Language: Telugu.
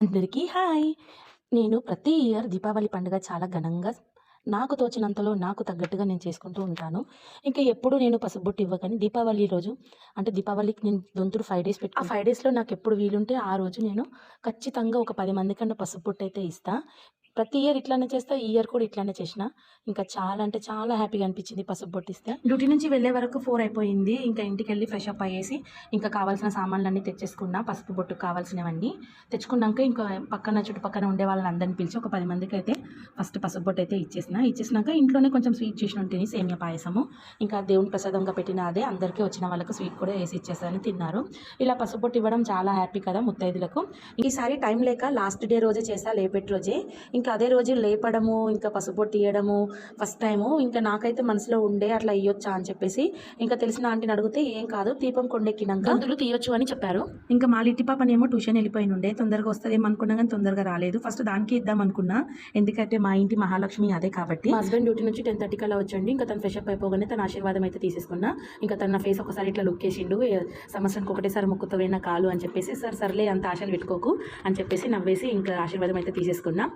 అందరికీ హాయ్. నేను ప్రతి ఇయర్ దీపావళి పండుగ చాలా ఘనంగా నాకు తోచినంతలో నాకు తగ్గట్టుగా నేను చేసుకుంటూ ఉంటాను. ఇంకా ఎప్పుడు నేను పసుబొట్టు ఇవ్వకని దీపావళి రోజు అంటే దీపావళికి నేను దొంతుడు ఫైవ్ డేస్ పెట్టి ఆ ఫైవ్ డేస్లో నాకు ఎప్పుడు వీలుంటే ఆ రోజు నేను ఖచ్చితంగా ఒక పది మంది కన్నా పసుబొట్టు అయితే ఇస్తా. ప్రతి ఇయర్ ఇట్లానే చేస్తా ఈ ఇయర్ కూడా ఇట్లానే చేసిన. ఇంకా చాలా అంటే చాలా హ్యాపీగా అనిపించింది పసుపు బొట్టిస్తే. డ్యూటీ నుంచి వెళ్ళే వరకు ఫోర్ అయిపోయింది. ఇంకా ఇంటికి వెళ్ళి ఫ్రెష్ అప్ అయ్యేసి ఇంకా కావాల్సిన సామాన్లన్నీ తెచ్చేసుకున్నా. పసుపు బొట్టుకు కావాల్సినవన్నీ తెచ్చుకున్నాక ఇంకా పక్కన చుట్టుపక్కన ఉండే వాళ్ళని అందరిని పిలిచి ఒక పది మందికి అయితే ఫస్ట్ పసుపు బొట్టు అయితే ఇచ్చేసిన. ఇచ్చేసినాక ఇంట్లోనే కొంచెం స్వీట్ చేసిన ఉంటుంది సేమియా పాయసము. ఇంకా దేవుని ప్రసాదంగా పెట్టిన అదే అందరికీ వచ్చిన వాళ్ళకి స్వీట్ కూడా వేసి ఇచ్చేసారని తిన్నారు. ఇలా పసుపు బొట్టు ఇవ్వడం చాలా హ్యాపీ కదా ముత్తైదులకు. ఈసారి టైం లేక లాస్ట్ డే రోజే చేసా లేపెట్ రోజే. ఇంకా అదే రోజు లేపడము ఇంకా పసుపు తీయడము ఫస్ట్ టైము ఇంకా నాకైతే మనసులో ఉండే అట్లా ఇయ్యొచ్చా అని చెప్పేసి ఇంకా తెలిసిన ఆంటీని అడిగితే ఏం కాదు దీపం కొండెక్కినాక అందులో తీయొచ్చు అని చెప్పారు. ఇంకా మా లిట్టి పాపనేమో ట్యూషన్ వెళ్ళిపోయి ఉండే. తొందరగా వస్తుందేమో అనుకున్నా కానీ తొందరగా రాలేదు. ఫస్ట్ దానికి ఇద్దాం అనుకున్నా. ఎందుకంటే మా ఇంటి మహాలక్ష్మి అదే కాబట్టి. హస్బెండ్ డ్యూటీ నుంచి టెన్ థర్టీకి అలా వచ్చండి. ఇంకా తను ఫ్రెష్ అప్ అయిపోగానే తన ఆశీర్వాదం అయితే తీసేసుకున్నా. ఇంకా తన ఫేస్ ఒకసారి ఇట్లా లుక్ వేసిండు ఏ సంవత్సరానికి ఒకటేసారి మొక్కుతవైన కాలు అని చెప్పేసి సార్ సర్లే అంత ఆశలు పెట్టుకోకు అని చెప్పేసి నవ్వేసి ఇంకా ఆశీర్వాదం అయితే తీసేసుకున్నా.